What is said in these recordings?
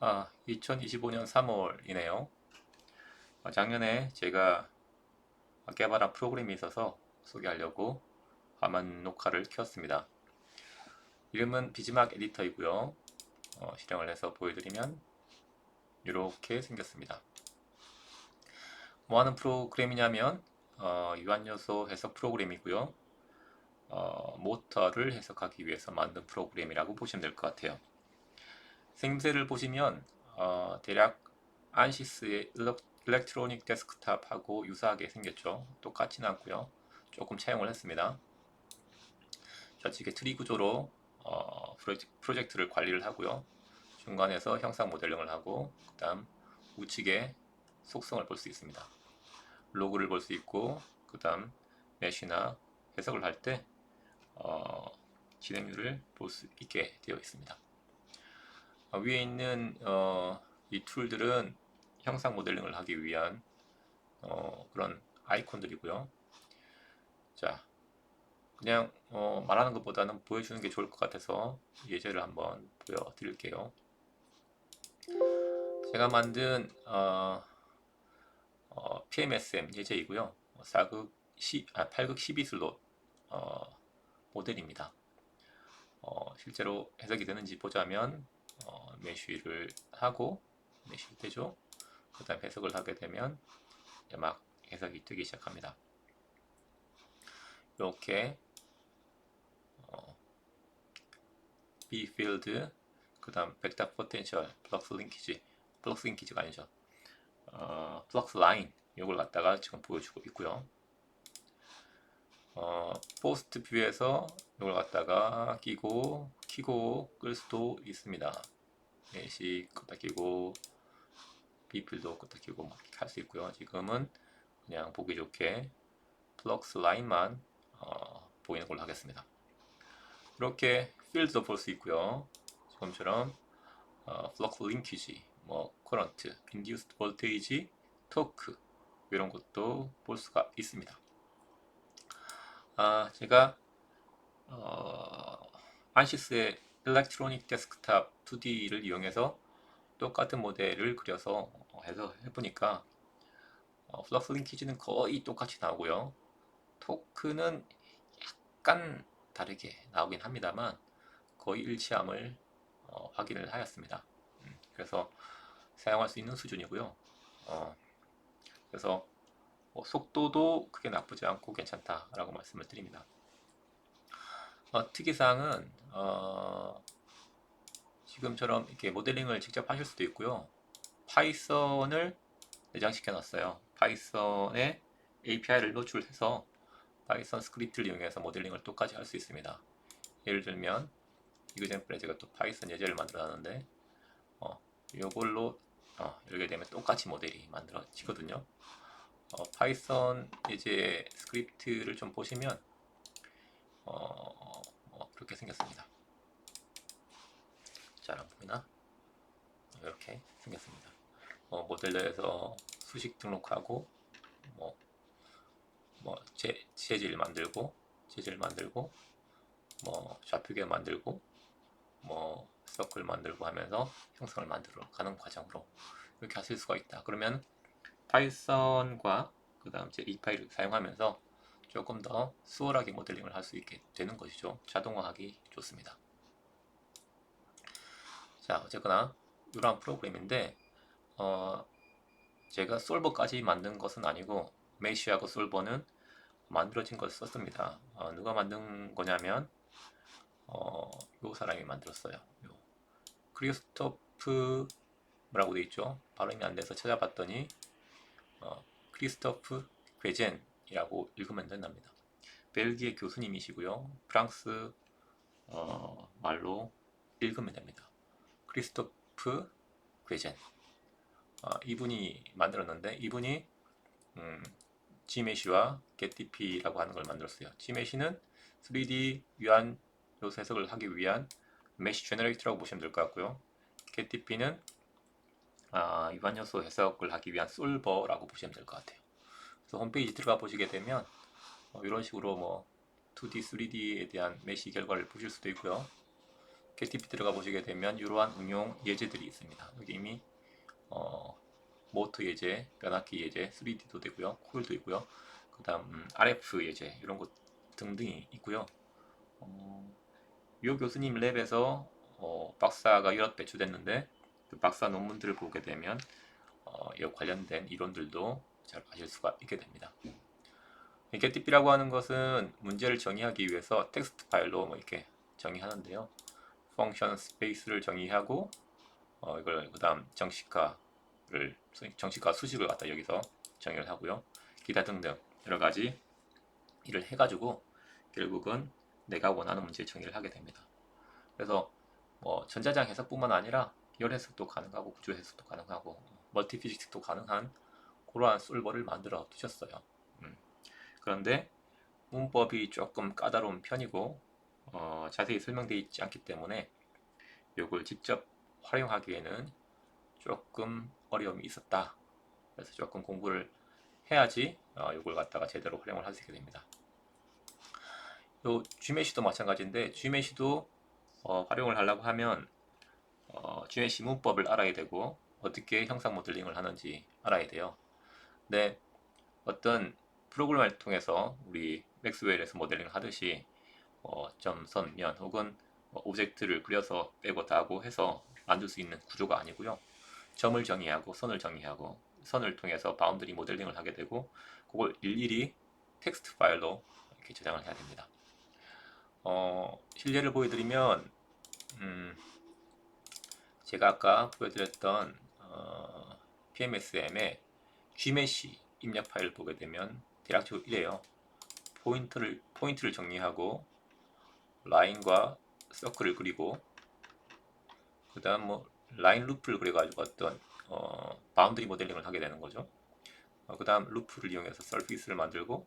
아, 2025년 3월이네요. 아, 작년에 제가 개발한 프로그램이 있어서 소개하려고 화면 녹화를 켰습니다. 이름은 비즈막 에디터이고요. 어, 실행을 해서 보여드리면 이렇게 생겼습니다. 뭐 하는 프로그램이냐면 어, 유한요소 해석 프로그램이고요. 어, 모터를 해석하기 위해서 만든 프로그램이라고 보시면 될 것 같아요. 생김새를 보시면 어, 대략 안시스의 일렉트로닉 데스크탑하고 유사하게 생겼죠. 똑같지는 않고요. 조금 차용을 했습니다. 좌측에 트리 구조로 어, 프로젝트, 를 관리를 하고요. 중간에서 형상 모델링을 하고 그 다음 우측에 속성을 볼 수 있습니다. 로그를 볼 수 있고 그 다음 메시나 해석을 할때 어, 진행률을 볼 수 있게 되어 있습니다. 어, 위에 있는 어, 이 툴들은 형상 모델링을 하기 위한 어, 그런 아이콘들이고요. 자, 그냥 어, 말하는 것보다는 보여주는 게 좋을 것 같아서 예제를 한번 보여드릴게요. 제가 만든 어, 어, PMSM 예제이고요. 4극 10, 아, 8극 12 슬롯 어, 모델입니다. 어, 실제로 해석이 되는지 보자면 어, 메쉬를 하고 메쉬 되죠. 그 다음 해석을 하게 되면 막 해석이 되기 시작합니다. 이렇게 어, B 필드 그 다음 벡터 포텐셜 플럭스 링키지 플럭스 링키지가 아니죠. 어, 플럭스 라인 이걸 갖다가 지금 보여주고 있고요. 어, 포스트 뷰에서 이걸 갖다가 끼고 키고 끌 수도 있습니다. 예시 끄다 끼고 비필도 끄다 끼고 할 수 있고요. 지금은 그냥 보기 좋게 플럭스 라인만 어, 보이는 걸로 하겠습니다. 이렇게 필드도 볼 수 있고요. 지금처럼 어, 플럭스 링키지, 뭐 커런트, 인듀스드 볼테이지, 토크 이런 것도 볼 수가 있습니다. 아, 제가 어, 안시스의 일렉트로닉 데스크탑 2D를 이용해서 똑같은 모델을 그려서 해서 해보니까 어, 플럭스 링키지는 거의 똑같이 나오고요. 토크는 약간 다르게 나오긴 합니다만 거의 일치함을 어, 확인을 하였습니다. 음, 그래서 사용할 수 있는 수준이고요. 어, 그래서 뭐 속도도 크게 나쁘지 않고 괜찮다라고 말씀을 드립니다. 어, 특이사항은 어, 지금처럼 이렇게 모델링을 직접 하실 수도 있고요. 파이썬을 내장시켜 놨어요. 파이썬에 API를 노출해서 파이썬 스크립트를 이용해서 모델링을 똑같이 할 수 있습니다. 예를 들면 이그젠플에 제가 또 파이썬 예제를 만들어 놨는데 어, 이걸로 어, 열게 되면 똑같이 모델이 만들어지거든요. 어, 파이썬 이제 스크립트를 좀 보시면 어, 어, 그렇게 생겼습니다. 잘 안 보이나? 이렇게 생겼습니다. 어, 모델러에서 수식 등록하고 뭐, 뭐 재, 재질 만들고 재질 만들고 뭐 좌표계 만들고 뭐 서클 만들고 하면서 형성을 만들어 가는 과정으로 이렇게 하실 수가 있다. 그러면 파이썬과 그 다음 제 이 파일을 사용하면서 조금 더 수월하게 모델링을 할 수 있게 되는 것이죠. 자동화하기 좋습니다. 자, 어쨌거나 이러한 프로그램인데 어, 제가 솔버까지 만든 것은 아니고 메시하고 솔버는 만들어진 걸 썼습니다. 어, 누가 만든 거냐면 어, 요 사람이 만들었어요. 요. 크리스토프 뭐라고 돼 있죠? 발음이 안 돼서 찾아봤더니 어, 크리스토프 괴젠 이라고 읽으면 된답니다. 벨기에 교수님이시고요. 프랑스 어, 말로 읽으면 됩니다. 크리스토프 괴젠. 어, 이분이 만들었는데 이분이 음, 지메시와 getDP라고 하는 걸 만들었어요. 지메시는 3D 유한 요소 해석을 하기 위한 메시 제너레이터라고 보시면 될 것 같고요. getDP는 아, 유한 요소 해석을 하기 위한 솔버라고 보시면 될 것 같아요. 그래서 홈페이지 들어가 보시게 되면 어, 이런 식으로 뭐 2D, 3D에 대한 메시 결과를 보실 수도 있고요. KTP 들어가 보시게 되면 이러한 응용 예제들이 있습니다. 여기 이미 어, 모터 예제, 변압기 예제, 3D도 되고요, 코일도 있고요. 그다음 음, RF 예제 이런 것 등등이 있고요. 어, 요 교수님 랩에서 어, 박사가 여러 배출됐는데 그 박사 논문들을 보게 되면 어, 이 관련된 이론들도 잘 아실 수가 있게 됩니다. 이 getDP라고 하는 것은 문제를 정의하기 위해서 텍스트 파일로 뭐 이렇게 정의하는데요. 펑션 스페이스를 정의하고 어, 이걸 그다음 정식화를 정식화 수식을 갖다 여기서 정의를 하고요. 기타 등등 여러 가지 일을 해가지고 결국은 내가 원하는 문제 정의를 하게 됩니다. 그래서 뭐 전자장 해석뿐만 아니라 열 해석도 가능하고 구조 해석도 가능하고 멀티 피직스도 가능한 그러한 솔버를 만들어 두셨어요. 음. 그런데 문법이 조금 까다로운 편이고 어, 자세히 설명되어 있지 않기 때문에 이걸 직접 활용하기에는 조금 어려움이 있었다. 그래서 조금 공부를 해야지 어, 이걸 갖다가 제대로 활용을 있게 됩니다. 요 G메시도 마찬가지인데 G메시도 어, 활용을 하려고 하면 어, G메시 문법을 알아야 되고 어떻게 형상 모델링을 하는지 알아야 돼요. 근데 어떤 프로그램을 통해서 우리 맥스웰에서 모델링을 하듯이 어, 점, 선, 면 혹은 뭐 오브젝트를 그려서 빼고 다고 해서 만들 수 있는 구조가 아니고요. 점을 정의하고 선을 정의하고 선을 통해서 바운드리 모델링을 하게 되고 그걸 일일이 텍스트 파일로 이렇게 저장을 해야 됩니다. 어, 실례를 보여드리면 음, 제가 아까 보여드렸던 어, PMSM의 Gmesh 입력 파일을 보게 되면 대략적으로 이래요. 포인트를 포인트를 정리하고 라인과 서클을 그리고 그다음 뭐 라인 루프를 그려가지고 어떤 어, 바운드리 모델링을 하게 되는 거죠. 어, 그다음 루프를 이용해서 서피스를 만들고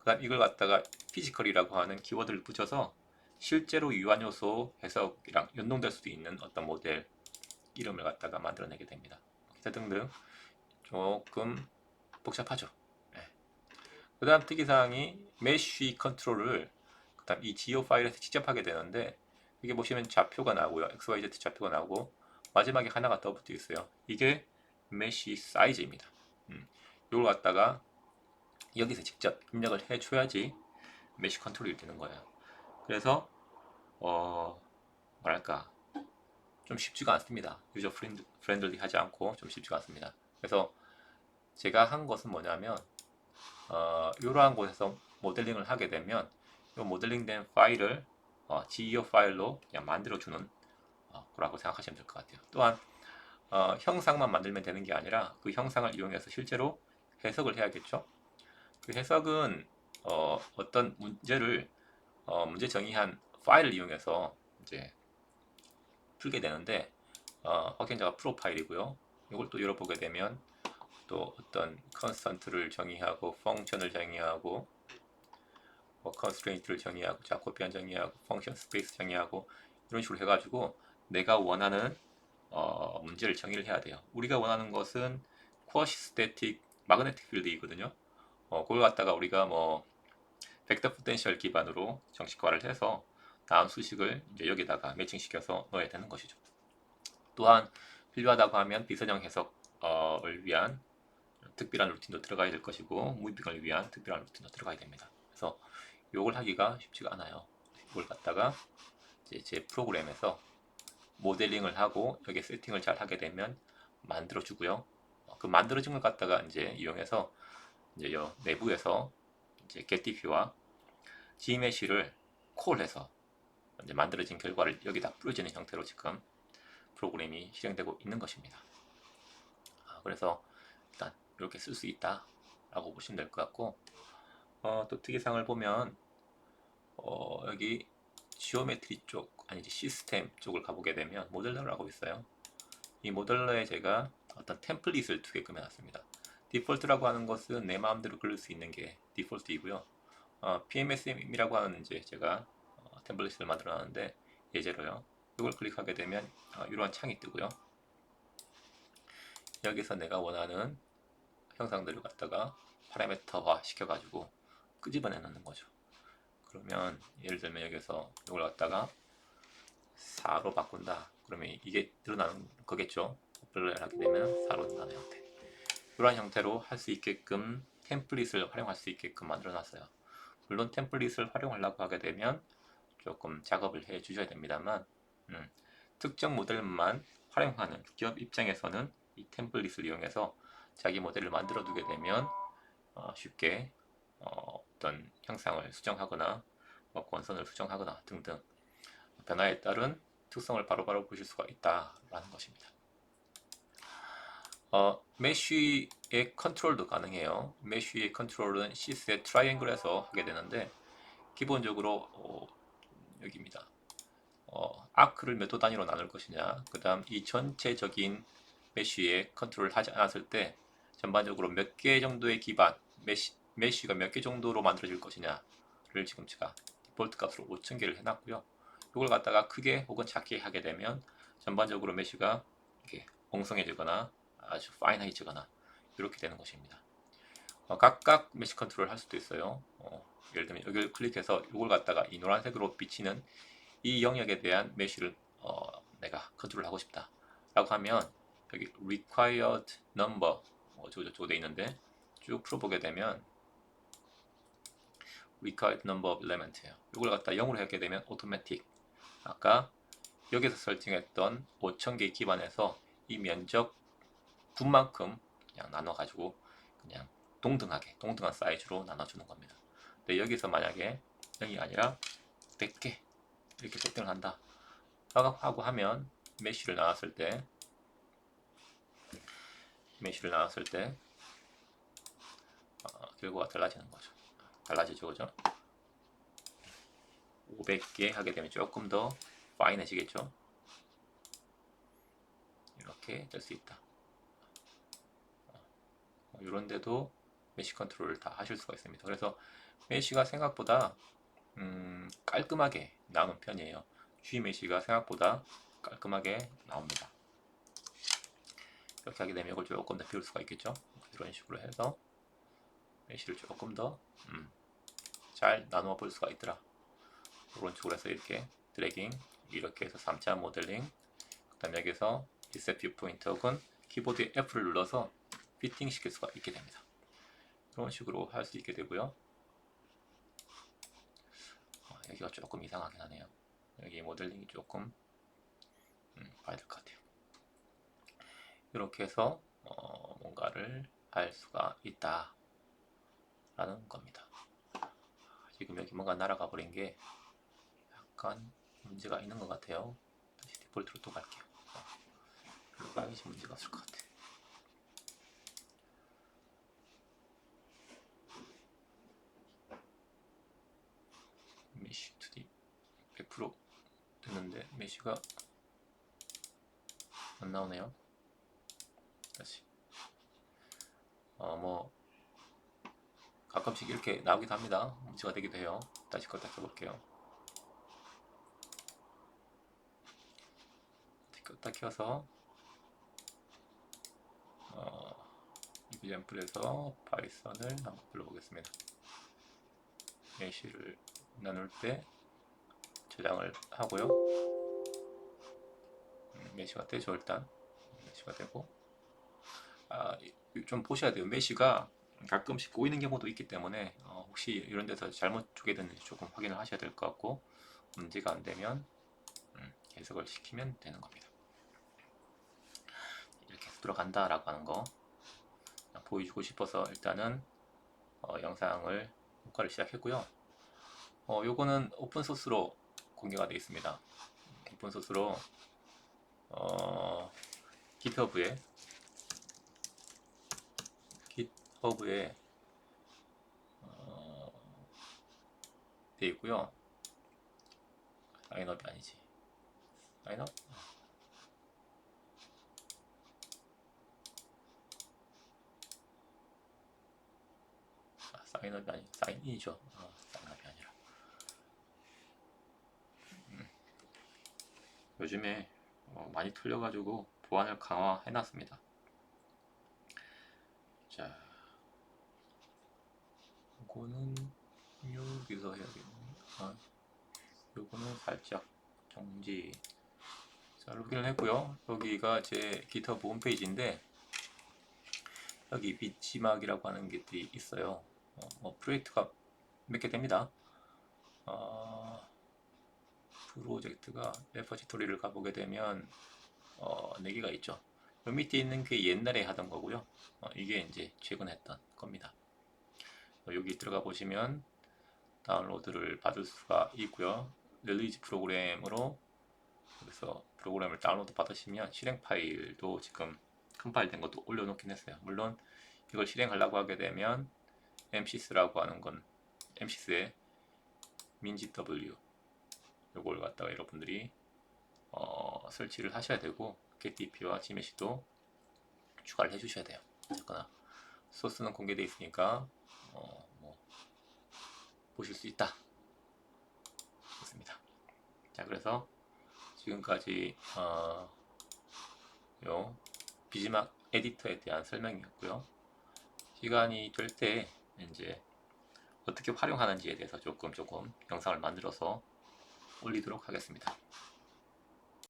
그다음 이걸 갖다가 피지컬이라고 하는 키워드를 붙여서 실제로 유한 요소 해석이랑 연동될 수도 있는 어떤 모델 이름을 갖다가 만들어내게 됩니다. 기타 등등 조금 복잡하죠. 네. 그 다음 특이사항이 메쉬 컨트롤을 그 다음 이 geo 파일에서 직접 하게 되는데 이게 보시면 좌표가 나오고요. xyz 좌표가 나오고 마지막에 하나가 더 붙어 있어요. 이게 메쉬 사이즈입니다. 음, 이걸 갖다가 여기서 직접 입력을 해줘야지 메쉬 컨트롤이 되는 거예요. 그래서 어 뭐랄까 좀 쉽지가 않습니다. 유저 프렌들리 하지 않고 좀 쉽지가 않습니다. 그래서 제가 한 것은 뭐냐면 어, 이러한 곳에서 모델링을 하게 되면 이 모델링된 파일을 어, geo 파일로 그냥 만들어주는 어, 거라고 생각하시면 될 것 같아요. 또한 어, 형상만 만들면 되는 게 아니라 그 형상을 이용해서 실제로 해석을 해야겠죠. 그 해석은 어, 어떤 문제를 어, 문제 정의한 파일을 이용해서 이제 풀게 되는데 어, 확인자가 프로파일이고요. 이걸 또 열어보게 되면 또 어떤 컨스턴트를 정의하고 펑션을 정의하고 뭐 컨스트레인트를 정의하고 자코피안 정의하고 펑션 스페이스 정의하고 이런 식으로 해가지고 내가 원하는 어, 문제를 정의를 해야 돼요. 우리가 원하는 것은 쿼시 스태틱 마그네틱 필드이거든요. 어, 그걸 갖다가 우리가 뭐 벡터 포텐셜 기반으로 정식화를 해서 다음 수식을 이제 여기다가 매칭시켜서 넣어야 되는 것이죠. 또한 필요하다고 하면 비선형 해석을 위한 특별한 루틴도 들어가야 될 것이고 무비빙을 위한 특별한 루틴도 들어가야 됩니다. 그래서 이걸 하기가 쉽지가 않아요. 이걸 갖다가 이제 제 프로그램에서 모델링을 하고 여기 세팅을 잘 하게 되면 만들어 주고요. 그 만들어진 걸 갖다가 이제 이용해서 이제 요 내부에서 이제 getDP와 gmesh를 콜해서 이제 만들어진 결과를 여기다 뿌려지는 형태로 지금 프로그램이 실행되고 있는 것입니다. 아, 그래서 이렇게 쓸 수 있다 라고 보시면 될 것 같고 어, 또 특이사항을 보면 어, 여기 지오메트리 쪽 아니지 시스템 쪽을 가보게 되면 모델러라고 있어요. 이 모델러에 제가 어떤 템플릿을 두 개 꾸며놨습니다. 디폴트라고 하는 것은 내 마음대로 그릴 수 있는 게 디폴트이고요. 어, PMSM이라고 하는 이제 제가 어, 템플릿을 만들어 놨는데 예제로요. 이걸 클릭하게 되면 어, 이러한 창이 뜨고요. 여기서 내가 원하는 형상들을 갖다가 파라미터화 시켜가지고 끄집어내 놓는 거죠. 그러면 예를 들면 여기서 이걸 갖다가 4로 바꾼다. 그러면 이게 늘어나는 거겠죠. 업글을 하게 되면 4로 늘어나는 형태. 이러한 형태로 할 수 있게끔 템플릿을 활용할 수 있게끔 만들어 놨어요. 물론 템플릿을 활용하려고 하게 되면 조금 작업을 해 주셔야 됩니다만 음, 특정 모델만 활용하는 기업 입장에서는 이 템플릿을 이용해서 자기 모델을 만들어 두게 되면 어, 쉽게 어, 떤 형상을 수정하거나 뭐 권선을 수정하거나 등등 변화에 따른 특성을 바로 바로 보실 수가 있다라는 것입니다. 어, 메쉬의 컨트롤도 가능해요. 메쉬의 컨트롤은 시스의 트라이앵글에서 하게 되는데 기본적으로 어, 여기입니다. 어, 아크를 몇 도 단위로 나눌 것이냐, 그 다음 이 전체적인 메쉬의 컨트롤을 하지 않았을 때 전반적으로 몇 개 정도의 기반, 메쉬, 메쉬가 몇 개 정도로 만들어질 것이냐를 지금 제가 디폴트 값으로 5,000개를 해놨고요. 이걸 갖다가 크게 혹은 작게 하게 되면 전반적으로 메쉬가 이렇게 엉성해지거나 아주 파인해지거나 이렇게 되는 것입니다. 어, 각각 메쉬 컨트롤 할 수도 있어요. 어, 예를 들면 여기를 클릭해서 이걸 갖다가 이 노란색으로 비치는 이 영역에 대한 메쉬를 어, 내가 컨트롤 하고 싶다 라고 하면 여기 required number 뭐 저거 돼 있는데 쭉 풀어보게 되면 required number of element예요. 이걸 갖다 0으로 하게 되면 automatic 아까 여기서 설정했던 5000개 기반에서 이 면적 분만큼 그냥 나눠 가지고 그냥 동등하게 동등한 사이즈로 나눠주는 겁니다. 근데 여기서 만약에 0이 아니라 100개 이렇게 세팅을 한다 하고 하면 메쉬를 나왔을 때 메쉬를 나왔을 때 어, 결과가 달라지는 거죠. 달라지죠, 그죠? 500개 하게 되면 조금 더 파인해지겠죠. 이렇게 될 수 있다. 이런 데도 메쉬 컨트롤을 다 하실 수가 있습니다. 그래서 메쉬가 생각보다 음, 깔끔하게 나오는 편이에요. G 메쉬가 생각보다 깔끔하게 나옵니다. 되면 이걸 조금 더 비울 수가 있겠죠. 이런 식으로 해서 메쉬를 조금 더 음, 잘 나누어 볼 수가 있더라. 오른쪽으로 해서 이렇게 드래깅 이렇게 해서 3차 모델링 그 다음에 여기서 리셋 뷰 포인트 혹은 키보드의 F를 눌러서 피팅 시킬 수가 있게 됩니다. 이런 식으로 할 수 있게 되고요. 어, 여기가 조금 이상하긴 하네요. 여기 모델링이 조금 음, 봐야 될 것 같아요. 이렇게 해서 어, 뭔가를 할 수가 있다 라는 겁니다. 지금 여기 뭔가 날아가 버린 게 약간 문제가 있는 것 같아요. 다시 디폴트로 또 갈게요. 별로 가기 문제가 없을 것 같아요. 메쉬 2D 100% 됐는데 메쉬가 안 나오네요. 다시 어 뭐 가끔씩 이렇게 나오기도 합니다. 문제가 되기도 해요. 다시 껐다 켜볼게요. 껐다 켜서 어, 이비앰플에서 파이썬을 한번 불러보겠습니다. 메쉬를 나눌 때 저장을 하고요. 음, 메시가 되죠 일단 메시가 되고 아, 좀 보셔야 돼요. 메시가 가끔씩 꼬이는 경우도 있기 때문에 어, 혹시 이런 데서 잘못 쪼개 됐는지 조금 확인을 하셔야 될 것 같고 문제가 안 되면 음, 해석을 시키면 되는 겁니다. 이렇게 해서 들어간다라고 하는 거 보여주고 싶어서 일단은 어, 영상을 녹화를 시작했고요. 어, 요거는 오픈 소스로 공개가 되어 있습니다. 오픈 소스로 어, GitHub에 어, 되어 있고요. 사인업이 아니지. 사인업? 아, 사인업이 아니, 사인인이죠. 어, 사인업이 아니라. 음. 요즘에 어, 많이 틀려가지고 보안을 강화해놨습니다. 자, 이거는 여기서 해야겠네. 아, 요거는 살짝 정지. 자 로그인을 했고요. 여기가 제 기타브 홈페이지인데 여기 비치막이라고 하는 게 있어요. 어, 뭐 프로젝트가 몇 개 됩니다. 어, 프로젝트가 레퍼지토리를 가보게 되면 어, 4개가 있죠. 요 밑에 있는 게 옛날에 하던 거고요. 어, 이게 이제 최근 했던 겁니다. 어, 여기 들어가 보시면 다운로드를 받을 수가 있고요 릴리즈 프로그램으로 그래서 프로그램을 다운로드 받으시면 실행 파일도 지금 컴파일 된 것도 올려놓긴 했어요 물론 이걸 실행하려고 하게 되면 MCS라고 하는 건 MCS의 민지 W 요걸 갖다가 여러분들이 어, 설치를 하셔야 되고 KTP와 GMS도 추가를 해주셔야 돼요. 어쨌거나 소스는 공개되어 있으니까 어, 뭐 보실 수 있다. 좋습니다. 자 그래서 지금까지 어, 요 비즈막 에디터에 대한 설명이었고요. 시간이 될 때 이제 어떻게 활용하는지에 대해서 조금 조금 영상을 만들어서 올리도록 하겠습니다.